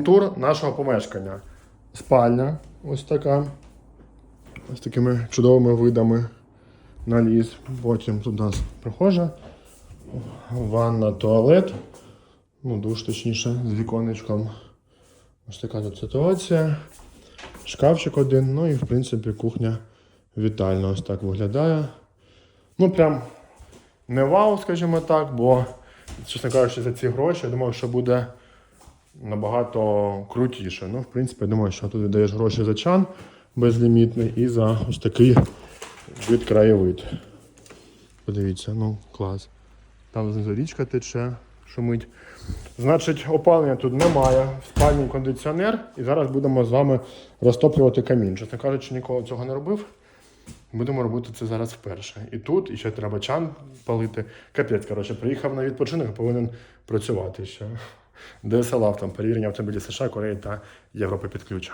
Тур нашого помешкання. Спальня ось така. Ось такими чудовими видами на ліс. Потім тут у нас прихожа, ванна, туалет. Ну, душ точніше, з віконечком. Ось така тут ситуація. Шкафчик один, ну і в принципі кухня вітальна ось так виглядає. Ну, прям не вау, скажімо так, бо, чесно кажучи, за ці гроші, я думав, що буде набагато крутіше. Ну, в принципі, я думаю, що тут віддаєш гроші за чан безлімітний і за ось такий вид краєвид. Подивіться, ну клас. Там знизу річка тече, шумить. Значить, опалення тут немає, в спальні кондиціонер, і зараз будемо з вами розтоплювати камін. Чесно кажучи, ніколи цього не робив. Будемо робити це зараз вперше. І тут, і ще треба чан палити. Капець, коротше, приїхав на відпочинок, повинен працювати ще. ДСЛ там перевірення автомобілів США, Кореї та Європи під ключ.